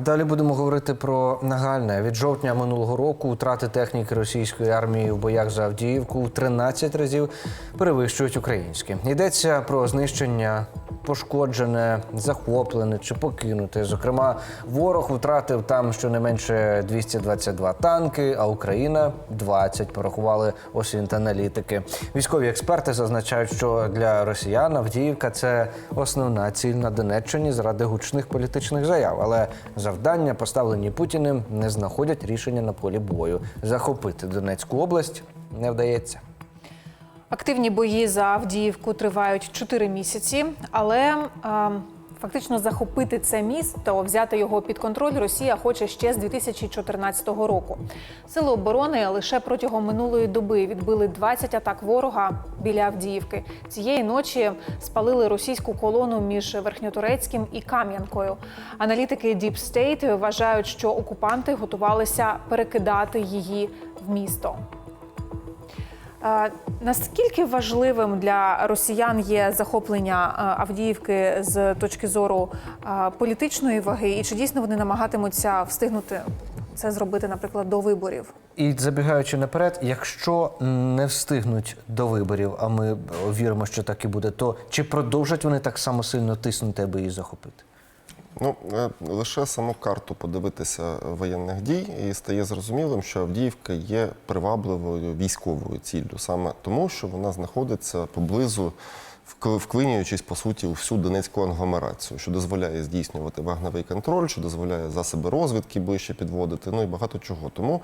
Далі будемо говорити про нагальне. Від жовтня минулого року втрати техніки російської армії в боях за Авдіївку в 13 разів перевищують українські. Йдеться про знищення, пошкоджене, захоплене чи покинуте. Зокрема, ворог втратив там щонайменше 222 танки, а Україна 20, порахували осінт-аналітики. Військові експерти зазначають, що для росіян Авдіївка це основна ціль на Донеччині заради гучних політичних заяв. Але завдання, поставлені Путіним, не знаходять рішення на полі бою. Захопити Донецьку область не вдається. Активні бої за Авдіївку тривають 4 місяці, але е, фактично захопити це місто, взяти його під контроль Росія хоче ще з 2014 року. Сили оборони лише протягом минулої доби відбили 20 атак ворога біля Авдіївки. Цієї ночі спалили російську колону між Верхньотурецьким і Кам'янкою. Аналітики Deep State вважають, що окупанти готувалися перекидати її в місто. Наскільки важливим для росіян є захоплення Авдіївки з точки зору політичної ваги, і чи дійсно вони намагатимуться встигнути це зробити, наприклад, до виборів? І забігаючи наперед, якщо не встигнуть до виборів, а ми віримо, що так і буде, то чи продовжать вони так само сильно тиснути, аби її захопити? Ну е, лише саму карту подивитися воєнних дій, і стає зрозумілим, що Авдіївка є привабливою військовою ціллю, саме тому, що вона знаходиться поблизу, вклинюючись по суті у всю Донецьку агломерацію, що дозволяє здійснювати вогневий контроль, що дозволяє засоби розвідки ближче підводити, ну і багато чого. Тому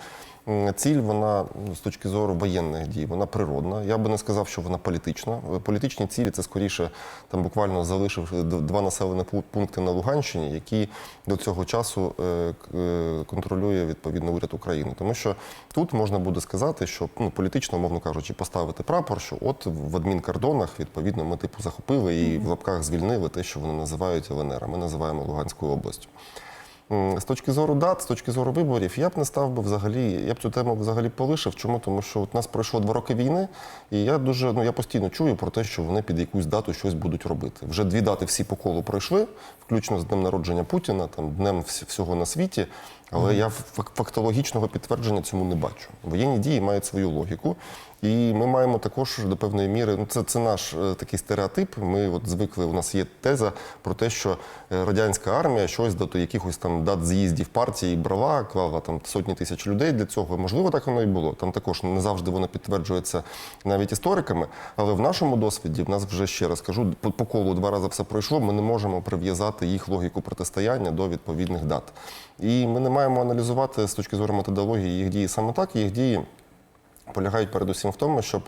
ціль вона ну, з точки зору воєнних дій, вона природна. Я би не сказав, що вона політична. Е, Політичні цілі це скоріше там буквально залишив два населені пункти на Луганщині, які до цього часу е, е, контролює відповідно уряд України. Тому що тут можна буде сказати, що ну політично, мовно кажучи, поставити прапор, що от в адмінкордонах відповідно ми типу захопили і в лапках звільнили те, що вони називають ЛНР. А ми називаємо Луганською областю. З точки зору дат, з точки зору виборів, я б не став би взагалі, я б цю тему взагалі полишив. Чому? Тому що от нас пройшло два роки війни, і я дуже ну я постійно чую про те, що вони під якусь дату щось будуть робити. Вже дві дати всі по колу пройшли, включно з днем народження Путіна, там днем всього на світі. Але я фактологічного підтвердження цьому не бачу. Воєнні дії мають свою логіку, і ми маємо також до певної міри. Ну, це, це наш е, такий стереотип. Ми от звикли. У нас є теза про те, що е, радянська армія щось до якихось там дат з'їздів партії брала, клала там сотні тисяч людей для цього. Можливо, так воно і було. Там також не завжди воно підтверджується навіть істориками. Але в нашому досвіді в нас вже ще раз кажу, по, колу два рази все пройшло. Ми не можемо прив'язати їх логіку протистояння до відповідних дат. І ми не маємо аналізувати з точки зору методології їх дії саме так. Їх дії полягають передусім в тому, щоб,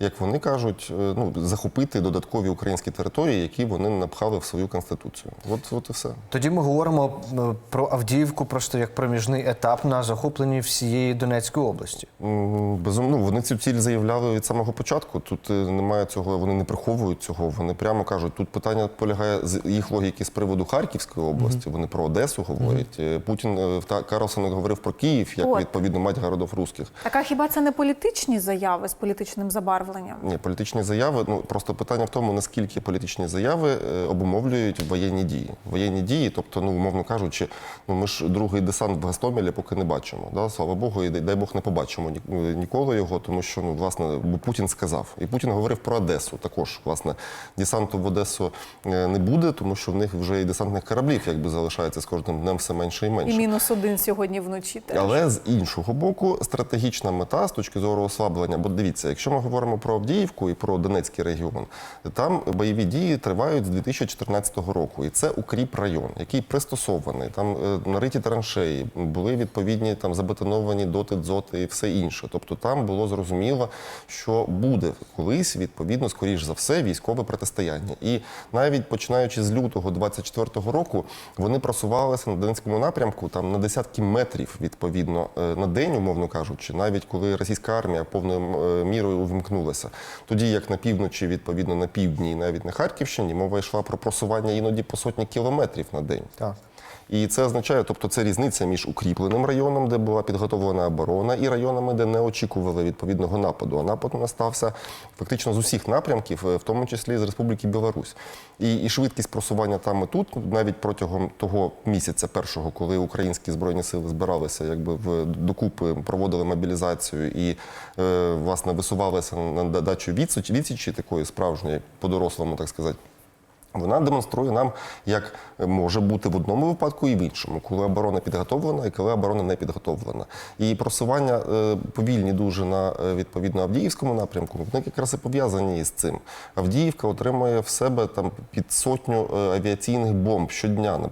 як вони кажуть, е, ну, захопити додаткові українські території, які вони напхали в свою конституцію. От, от і все. Тоді ми говоримо е, про Авдіївку просто як проміжний етап на захопленні всієї Донецької області. М, Безумовно, ну, вони цю ціль заявляли від самого початку. Тут е, немає цього, вони не приховують цього. Вони прямо кажуть, тут питання полягає з їх логіки з приводу Харківської області. Вони про Одесу говорять. Е, Путін е, та Карлсон говорив про Київ, як От. відповідно мать городов русських. Так а хіба це не політичні заяви з політичним забарвленням? Ні, політичні заяви. Ну просто питання в тому, наскільки політичні заяви е, обумовлюють воєнні дії. Воєнні дії, тобто, ну умовно кажучи, ну ми ж другий десант в Гастомелі поки не бачимо. Да? Слава Богу, і дай- Бог не побачимо е, ніколи його, тому що ну власне бо Путін сказав. І Путін говорив про Одесу. Також власне десанту в Одесу е, не буде, тому що в них вже і десантних кораблів якби залишається з кожним днем все менше і менше. І мінус один сьогодні вночі теж. Але з іншого боку, стратегічна мета з точки зору ослаблення. Бо дивіться, якщо ми говоримо про Авдіївку і про Донецький регіон, там бойові дії тривають з 2014 року, і це укріп район, який пристосований. Там е, нариті траншеї, були відповідні там забетоновані доти, дзоти і все інше. Тобто там було зрозуміло, що буде колись відповідно, скоріш за все, військове протистояння. І навіть починаючи з лютого 24 року, вони просувалися на Донецькому напрямку там на десятки метрів відповідно е, на день, умовно кажучи, навіть коли російська армія повною е, мірою увімкнулася. Тоді як на півночі, відповідно на півдні, і навіть на Харківщині, мова йшла про просування іноді по сотні кілометрів на день. Так. І це означає, тобто це різниця між укріпленим районом, де була підготовлена оборона, і районами, де не очікували відповідного нападу. А напад у нас стався фактично з усіх напрямків, е, в тому числі з Республіки Білорусь. І, і швидкість просування там і тут, навіть протягом того місяця першого, коли українські збройні сили збиралися, якби в докупи проводили мобілізацію і е, власне висувалися на дачу відсіч, відсічі такої справжньої, по-дорослому, так сказати. Вона демонструє нам, як може бути в одному випадку і в іншому, коли оборона підготовлена і коли оборона не підготовлена. І просування е, повільні дуже на е, відповідно Авдіївському напрямку. Вони якраз і пов'язані з цим. Авдіївка отримує в себе там під сотню е, авіаційних бомб щодня на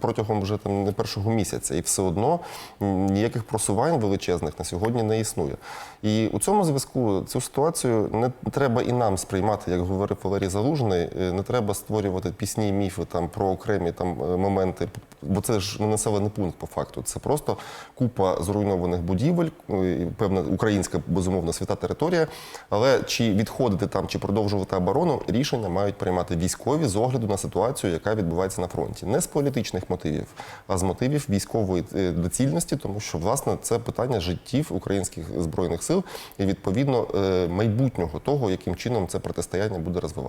протягом вже там не першого місяця, і все одно ніяких просувань величезних на сьогодні не існує. І у цьому зв'язку цю ситуацію не треба і нам сприймати, як говорив Валерій Залужний, не треба створювати пісні міфи там про окремі там е, моменти, бо це ж не населений пункт по факту. Це просто купа зруйнованих будівель, і певна українська безумовно свята територія. Але чи відходити там, чи продовжувати оборону, рішення мають приймати військові з огляду на ситуацію, яка відбувається на фронті, не з політичних мотивів, а з мотивів військової е, доцільності, тому що власне це питання життів українських збройних сил і відповідно е, майбутнього того, яким чином це протистояння буде розвиватися.